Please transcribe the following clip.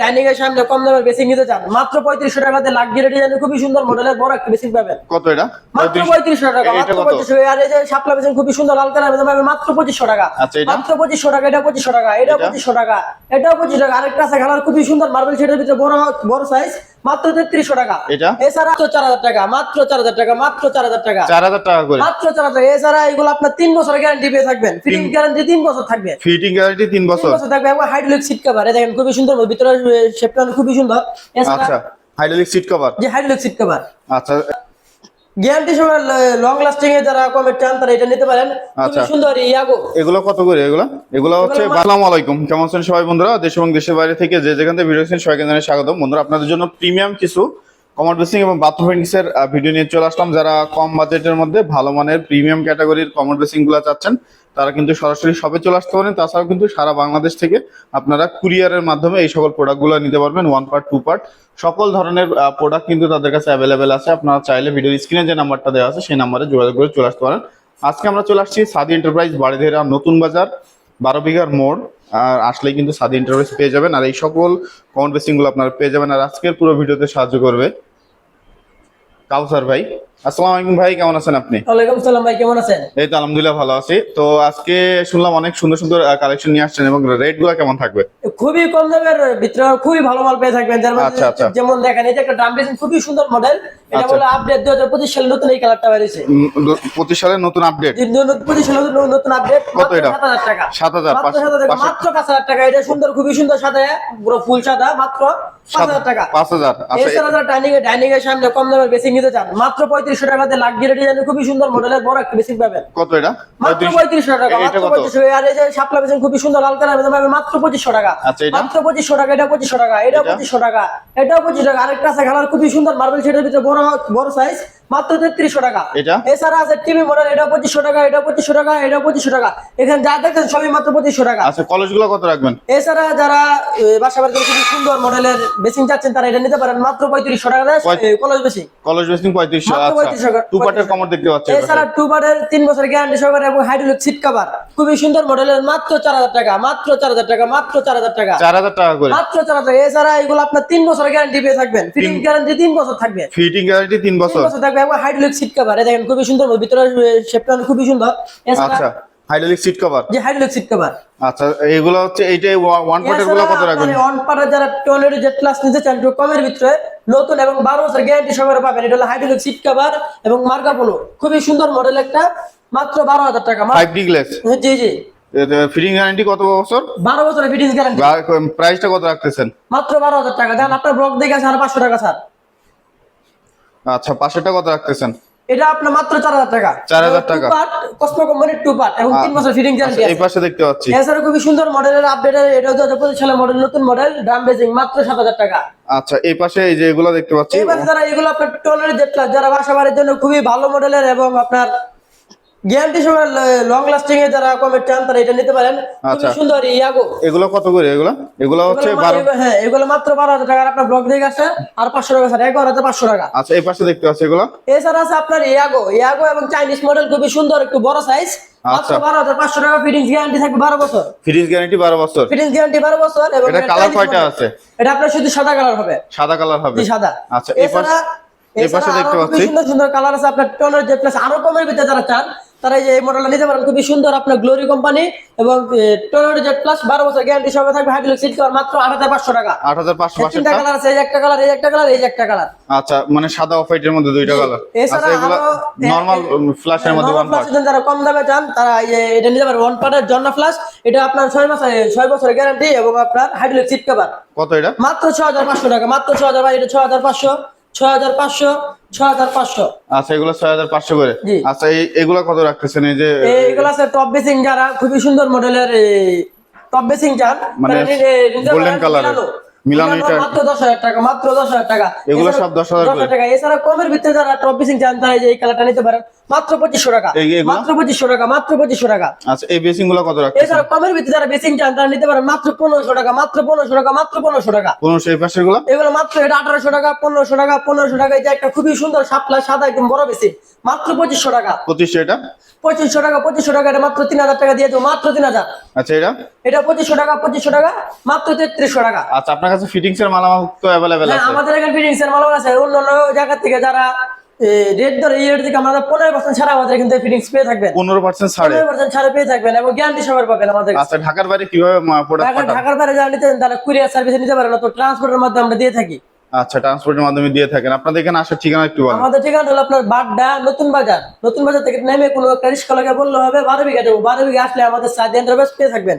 Dining এর সামনে কম দামের বেসিং নিতে চান। মাত্র পঁয়ত্রিশশো টাকাতে লাক্সারি ডিজাইনের খুবই সুন্দর মডেলের বড় একটা বেসিং পাবেন। কত এটা? মাত্র পঁয়ত্রিশশো টাকা এটা মাত্র কত? পঁয়ত্রিশশো আর এই যে শাপলা বেসিং খুবই সুন্দর লাল কালার বেসিং পাবেন মাত্র পঁচিশশো টাকা। আচ্ছা, মাত্র পঁচিশশো টাকা এটা পঁচিশশো টাকা এটা এটা? পঁচিশশো টাকা এটাও পঁচিশ টাকা। আরেকটা আছে কালার খুবই সুন্দর মার্বেল শেডের ভিতরে বড় বড় সাইজ মাত্র তেত্রিশশো টাকা। এটা? এছাড়া চার হাজার টাকা মাত্র চার হাজার টাকা মাত্র চার হাজার টাকা। চার হাজার টাকা করে। মাত্র চার হাজার এছাড়া এগুলো আপনার তিন বছর গ্যারান্টি পেয়ে থাকবেন। ফিটিং গ্যারান্টি তিন বছর থাকবে। ফিটিং গ্যারান্টি তিন বছর। থাকবে এবং হাইড্রোলিক সিট কাভার দেখেন খুবই সুন্দর ভিতরে শেপটা খুবই সুন্দর। এছাড়া আচ্ছা হাইড্রোলিক সিট কভার যে হাইড্রোলিক সিট কভার আচ্ছা গ্যারান্টি সময় লং লাস্টিং এ যারা কমের চান তারা এটা নিতে পারেন। আচ্ছা। সুন্দর ইয়াগো এগুলো কত করে এগুলো? এগুলো হচ্ছে আসসালামু আলাইকুম। কেমন আছেন সবাই বন্ধুরা? দেশ এবং দেশের বাইরে থেকে যে যেখান থেকে ভিডিও দেখছেন সবাইকে জানাই স্বাগতম। বন্ধুরা আপনাদের জন্য প্রিমিয়াম কিছু কমার বেসিং এবং বাথরুম ফিটিংস এর ভিডিও নিয়ে চলে আসলাম। যারা কম বাজেটের মধ্যে ভালো মানের প্রিমিয়াম ক্যাটাগরির কমার বেসিংগুলো চাচ্ছেন, তারা কিন্তু সরাসরি শপে চলে আসতে পারেন। তাছাড়াও কিন্তু সারা বাংলাদেশ থেকে আপনারা কুরিয়ারের মাধ্যমে এই সকল প্রোডাক্টগুলো নিতে পারবেন ওয়ান পার্ট টু পার্ট সকল ধরনের প্রোডাক্ট কিন্তু তাদের কাছে অ্যাভেলেবেল আছে। আপনারা চাইলে ভিডিওর স্ক্রিনে যে নাম্বারটা দেওয়া আছে, সেই নাম্বারে যোগাযোগ করে চলে আসতে পারেন। আজকে আমরা চলে আসছি সাদি এন্টারপ্রাইজ বাড়িধেরা নতুন বাজার, বারো বিঘার মোড়। আর আসলেই কিন্তু সাদি ইন্টারফেস পেয়ে যাবেন। আর এই সকল কমেন্ট বেসিংগুলো আপনারা পেয়ে যাবেন। আর আজকের পুরো ভিডিওতে সাহায্য করবে কাউসার ভাই। আসসালামু আলাইকুম ভাই কেমন আছেন আপনি? ওয়ালাইকুম সালাম ভাই কেমন আছেন? এই তো আলহামদুলিল্লাহ ভালো আছি। তো আজকে শুনলাম অনেক সুন্দর সুন্দর কালেকশন নিয়ে আসছেন এবং রেটগুলো কেমন থাকবে? খুবই কম দামের ভিতরে খুবই ভালো মাল পেয়ে থাকবেন। আচ্ছা, আচ্ছা। যেমন দেখেন এই একটা ড্রাম বেসিন খুবই সুন্দর মডেল এটা। বলে আপডেট সালে নতুন এই কালারটা বেরিয়েছে। দু- নতুন আপডেট সালে নতুন- নতুন আপডেট কত এটা? টাকা। মাত্র টাকা, মাত্র এটা সুন্দর খুবই সুন্দর সাদা পুরো ফুল সাদা মাত্র টাকা। পাঁচ হাজার আচ্ছা। এছাড়া ডাইনিং ডাইনিং এর সামনে কম দামের নিতে চান মাত্র পঁয়ত্রিশশো টাকাতে লাক্সারি ডিজাইনের খুবই সুন্দর মডেলের বড় একটা বেসিং পাবেন। কত এটা? মাত্র পঁয়ত্রিশশো টাকা মাত্র পঁয়ত্রিশশো আর এই যে শাপলা বেসিং খুবই সুন্দর লাল কালার পাবেন মাত্র পঁচিশশো টাকা। আচ্ছা, মাত্র পঁচিশশো টাকা এটা পঁচিশশো টাকা এটা এটা? পঁচিশশো টাকা এটাও পঁচিশ টাকা। আরেকটা আছে কালার খুবই সুন্দর মার্বেল শেডের ভিতরে বড় বড় সাইজ মাত্র তেত্রিশশো টাকা। এছাড়া আছে টিভি মডেল এটা পঁচিশশো টাকা এটা পঁচিশশো টাকা এটা পঁচিশশো টাকা। এখানে যা দেখেন সবই মাত্র পঁচিশশো টাকা। আচ্ছা কলেজগুলো কত রাখবেন? এছাড়া যারা বাসা বাড়িতে খুবই সুন্দর মডেলের বেসিং চাচ্ছেন তারা এটা নিতে পারেন। মাত্র পঁয়ত্রিশশো টাকা কলেজ বেসিং কলেজ বেসিং পঁয়ত্রিশশো 3500 টু পার্টের কমর দেখতে পাচ্ছি এছাড়া টু বারের তিন বছর গ্যারান্টি সহকারে এবং হাইড্রোলিক সিট কভার খুবই সুন্দর মডেলের মাত্র চার হাজার টাকা মাত্র চার হাজার টাকা মাত্র চার হাজার টাকা। চার হাজার টাকা করে। মাত্র চার হাজার এছাড়া এগুলো আপনার তিন বছর গ্যারান্টি পেয়ে থাকবেন। ফিটিং গ্যারান্টি তিন বছর থাকবে। ফিটিং গ্যারান্টি তিন বছর। বছর থাকবে এবং হাইড্রোলিক সিট কভার দেখেন খুবই সুন্দর ভিতরে শেপটা খুবই সুন্দর। আচ্ছা হাইড্রোলিক সিট কভার যে হাইড্রোলিক সিট কভার আচ্ছা এগুলো হচ্ছে এইটা ওয়ান পার্টেরগুলো কত রাখবেন? অন পাড়া যারা টয়লেট জেট ক্লাস নিতে চান একটু কমের ভিতরে নতুন এবং বারো বছর গ্যারান্টি সহকারে পাবেন। এটা হলো হাইড্রোলিক সিট কভার এবং মার্কা পোলো খুবই সুন্দর মডেল একটা মাত্র বারো হাজার টাকা। মাত্র- ফাইভ ডি গ্লেস জি জি। ফিটিং গ্যারান্টি কত বছর? বারো বছরের ফিটিংস গ্যারান্টি প্রাইসটা কত রাখতেছেন? মাত্র বারো হাজার টাকা। দেন আপনার ব্লক দেখে আছে আর পাঁচশো টাকা স্যার। আচ্ছা পাশেটা কত রাখতেছেন? এটা আপনার মাত্র চার হাজার টাকা। 4,000 টাকা। কসমো কোম্পানির টু পার্ট এবং তিন বছর ফিটিং গ্যারান্টি আছে এই পাশে দেখতে পাচ্ছি। এছাড়া খুবই সুন্দর মডেলের আপডেটের এটা দু হাজার পঁচিশ সালের মডেল নতুন মডেল ড্রাম বেজিং মাত্র সাত হাজার টাকা। আচ্ছা এই পাশে এই যে এগুলো দেখতে পাচ্ছি এই পাশে যারা এগুলো আপনার টলের যারা বাসা বাড়ির জন্য খুবই ভালো মডেলের এবং আপনার গ্যারান্টি লং লাস্টিং এ যারা কমের চান তারা এটা নিতে পারেন। আচ্ছা। সুন্দর ইয়াগো। এগুলো কত করে? এগুলো? এগুলো হচ্ছে হ্যাঁ এগুলো মাত্র বারো হাজার টাকা। আপনার ব্লক দেখে আছে আর পাঁচশো টাকা স্যার এগারো হাজার পাঁচশো টাকা। আচ্ছা এই পাশে দেখতে পাচ্ছি এগুলো? এছাড়া আছে আপনার ইয়াগো। ইয়াগো এবং চাইনিজ মডেল খুবই সুন্দর একটু বড় সাইজ আচ্ছা। বারো হাজার পাঁচশো টাকা। ফিটিংস গ্যারান্টি থাকবে বারো বছর। ফ্রিজ গ্যারান্টি বারো বছর। ফিটিংস গ্যারান্টি বারো বছর এবং এটা কালার কয়টা আছে? এটা আপনার শুধু সাদা কালার হবে। সাদা কালার হবে। সাদা। আচ্ছা এই পাশে এই পাশে দেখতে পাচ্ছি। সুন্দর সুন্দর কালার আছে আপনার টোনার জেড প্লাস আরও কমের ভিতরে যারা চান তারা এই মডেলটা নিতে পারেন। খুবই সুন্দর আপনার গ্লোরি কোম্পানি এবং টোনার জেড প্লাস বারো বছর গ্যারান্টি সঙ্গে থাকবে। হাইড্রোলিক সিট কভার মাত্র আট হাজার পাঁচশো টাকা। আট হাজার পাঁচশো তিনটা কালার আছে এই একটা কালার এই একটা কালার এই একটা কালার আচ্ছা মানে সাদা অফ হোয়াইটের মধ্যে দুইটা কালার এছাড়া আচ্ছা নর্মাল ফ্ল্যাশের মধ্যে ওয়ান পার্ট যারা কম দামে চান তারা এটা নিতে পারেন ওয়ান পার্টের জন্না ফ্ল্যাশ এটা আপনার ছয় মাস ছয় বছরের গ্যারান্টি এবং আপনার হাইড্রোলিক সিট কভার কত এটা? মাত্র ছ হাজার পাঁচশো টাকা মাত্র ছ হাজার এটা ছ হাজার পাঁচশো। ছ হাজার পাঁচশো ছয় হাজার পাঁচশো। আচ্ছা এগুলো ছয় হাজার পাঁচশো করে। আচ্ছা এগুলো কত রাখতেছেন? এই যে এইগুলো আছে টপ বেসিং যারা খুবই সুন্দর মডেলের টপ বেসিং মানে গোল্ডেন। মিলানো। এটা- মাত্র দশ হাজার টাকা মাত্র দশ হাজার টাকা। এগুলো এছাড়া সব 10,000 করে? টাকা। এছাড়া কমের ভিতরে যারা টপ বেসিং চান তারা যে এই কালারটা নিতে পারেন। মাত্র পঁচিশশো টাকা। মাত্র পঁচিশশো টাকা মাত্র পঁচিশশো টাকা। আচ্ছা এই বেসিংগুলো কত রাখছে এছাড়া কমের ভিতরে যারা বেসিং চান তারা নিতে পারেন মাত্র পনেরোশো টাকা মাত্র পনেরোশো টাকা মাত্র পনেরোশো টাকা। পনেরোশো এই পাশেরগুলো এগুলো মাত্র এটা আঠারোশো টাকা পনেরোশো টাকা পনেরোশো টাকা এটা একটা খুবই সুন্দর সাপলা সাদা একদম বড় মাত্র পঁচিশশো টাকা। পঁচিশশো এটা? পঁচিশশো টাকা পঁচিশশো টাকা এটা মাত্র তিন হাজার টাকা দিয়ে দেবো মাত্র তিন হাজার। আচ্ছা এটা? এটা পঁচিশশো টাকা পঁচিশশো টাকা মাত্র তেত্রিশশো টাকা। আচ্ছা আপনার কাছে ফিটিংস এর মালামাল তো অ্যাভেলেবেল আছে। আমাদের এখানে ফিটিংস এর মাল আছে। অন্য অন্য জায়গা থেকে যারা রেট ধরে এই রেট থেকে পনেরো পার্সেন্ট ছাড়া আমাদের কিন্তু ফিটিংস পেয়ে থাকবেন। পনেরো পার্সেন্ট ছাড়ে। পনেরো পার্সেন্ট ছাড়া পেয়ে থাকবেন এবং গ্যারান্টি সবার পাবেন আমাদের। আচ্ছা ঢাকার বাইরে কীভাবে ঢাকা ঢাকার বাইরে নিতে কুরিয়ার সার্ভিসে নিতে পারেন তো ট্রান্সপোর্টের মাধ্যমে আমরা দিয়ে থাকি। আচ্ছা ট্রান্সপোর্টের মাধ্যমে দিয়ে থাকেন। আপনাদের এখানে আসার ঠিকানা একটু বলেন। আমাদের ঠিকানা হলো আপনার বাড্ডা নতুন বাজার। নতুন বাজার থেকে নেমে কোনো একটা রিক্সা লাগে বললে হবে বারো বিঘা দেবো। বারো বিঘা আসলে আমাদের এন্টারপ্রাইজ পেয়ে থাকবেন।